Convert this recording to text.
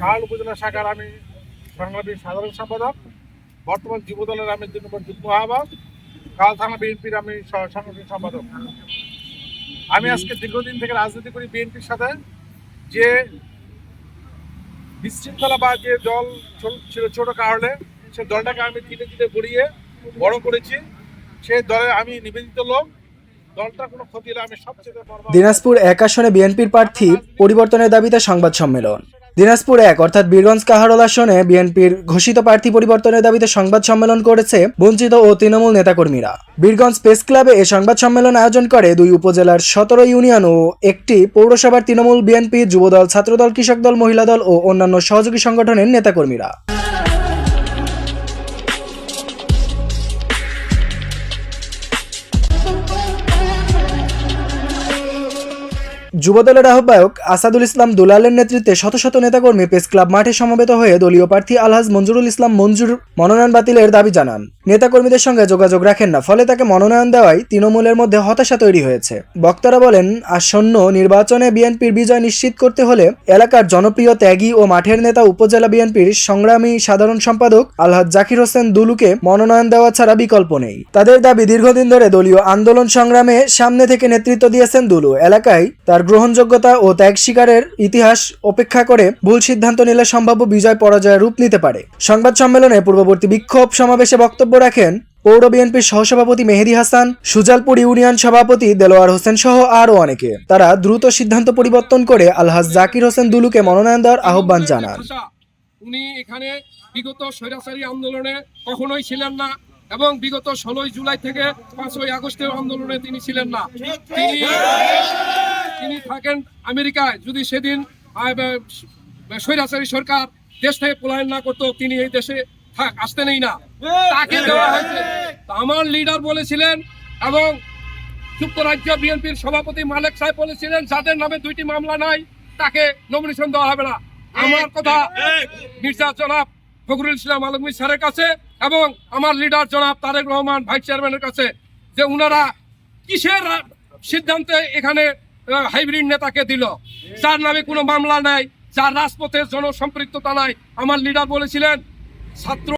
কাল উপজেলা শাখার আমি সংগ্রামী সাধারণ সম্পাদক। বর্তমান যুবদলের আমি দুই নম্বর যুগ্ম আহ্বায়ক। কাল থানা বিএনপির আমি সাংগঠনিক সম্পাদক। আমি আজকে দীর্ঘদিন থেকে রাজনীতি করি বিএনপির সাথে। যে বিশৃঙ্খলা বা যে দল ছিল ছোট কারণে সে দলটাকে আমি ধীরে ধীরে গড়িয়ে বড় করেছি। সেই দলে আমি নিবেদিত লোক। দিনাজপুর এক আসনে বিএনপির প্রার্থী পরিবর্তনের দাবিতে সংবাদ সম্মেলন। দিনাজপুর এক, অর্থাৎ বীরগঞ্জ কাহারোল আসনে বিএনপির ঘোষিত প্রার্থী পরিবর্তনের দাবিতে সংবাদ সম্মেলন করেছে বঞ্চিত ও তৃণমূল নেতাকর্মীরা। বীরগঞ্জ প্রেস ক্লাবে এ সংবাদ সম্মেলন আয়োজন করে দুই উপজেলার সতেরো ইউনিয়ন ও একটি পৌরসভার তৃণমূল বিএনপি, যুবদল, ছাত্রদল কৃষক দল মহিলা দল ও অন্যান্য সহযোগী সংগঠনের নেতাকর্মীরা। যুবদলের আহ্বায়ক আসাদুল ইসলাম দুলালের নেতৃত্বে শত শত নেতাকর্মী প্রেস ক্লাব মাঠে সমবেত হয়ে দলীয় প্রার্থী আলহাজ মঞ্জুরুল ইসলাম মঞ্জুর মনোনয়ন বাতিলের দাবি জানান। নেতাকর্মীদের সঙ্গে যোগাযোগ রাখেন না, ফলে তাকে মনোনয়ন দেওয়ায় তৃণমূলের মধ্যে হতাশা তৈরি হয়েছে। বক্তারা বলেন, আসন্ন নির্বাচনে বিএনপির বিজয় নিশ্চিত করতে হলে এলাকার জনপ্রিয় ত্যাগী ও মাঠের নেতা উপজেলা বিএনপির সংগ্রামী সাধারণ সম্পাদক আলহাজ জাকির হোসেন দুলুকে মনোনয়ন দেওয়া ছাড়া বিকল্প নেই। তাদের দাবি, দীর্ঘদিন ধরে দলীয় আন্দোলন সংগ্রামে সামনে থেকে নেতৃত্ব দিয়েছেন দুলু। এলাকায় তার গ্রহণযোগ্যতা ও ত্যাগ শিকারের ইতিহাস অপেক্ষা করে ভুল সিদ্ধান্ত নিলে সম্ভাব্য বিজয় পরাজয়ের রূপ নিতে পারে। সংবাদ সম্মেলনে পূর্ববর্তী বিক্ষোভ সমাবেশে বক্তব্য রাখেন পৌর বিএনপির সহসভাপতি মেহেদি হাসান, সুজালপুর ইউনিয়ন সভাপতি দেলোয়ার হোসেন সহ আরও অনেকে। তারা দ্রুত সিদ্ধান্ত পরিবর্তন করে আলহাজ জাকির হোসেন দুলুকে মনোনয়ন দেওয়ার আহ্বান জানান। উনি এখানে বিগত স্বৈরাচারী আন্দোলনে কখনোই ছিলেন না এবং বিগত ষোলোই জুলাই থেকে পাঁচই আগস্টের আন্দোলনে তিনি ছিলেন না। তিনি তিনি থাকেন আমেরিকায়। যদি সেদিন স্বৈরাচারী সরকার দেশ থেকে পলায়ন না করতো তিনি এই দেশে থাক আসতেনই না। তাকে দেওয়া হয়েছে। আমার লিডার বলেছিলেন এবং যুক্তরাজ্য বিএনপির সভাপতি মালেক সাহেব বলেছিলেন যাদের নামে দুইটি মামলা নাই তাকে নমিনেশন দেওয়া হবে না। আমার কথা মির্জা জনাব ফখরুল ইসলাম আলমগীর স্যারের কাছে এবং আমার লিডার জনাব তারেক রহমান ভাইস চেয়ারম্যানের কাছে যে উনারা কিসের সিদ্ধান্তে এখানে হাইব্রিড নেতাকে দিল। যার নামে কোনো মামলা নাই, যার রাজপথের জনসম্পৃক্ততা নাই। আমার লিডার বলেছিলেন, ছাত্র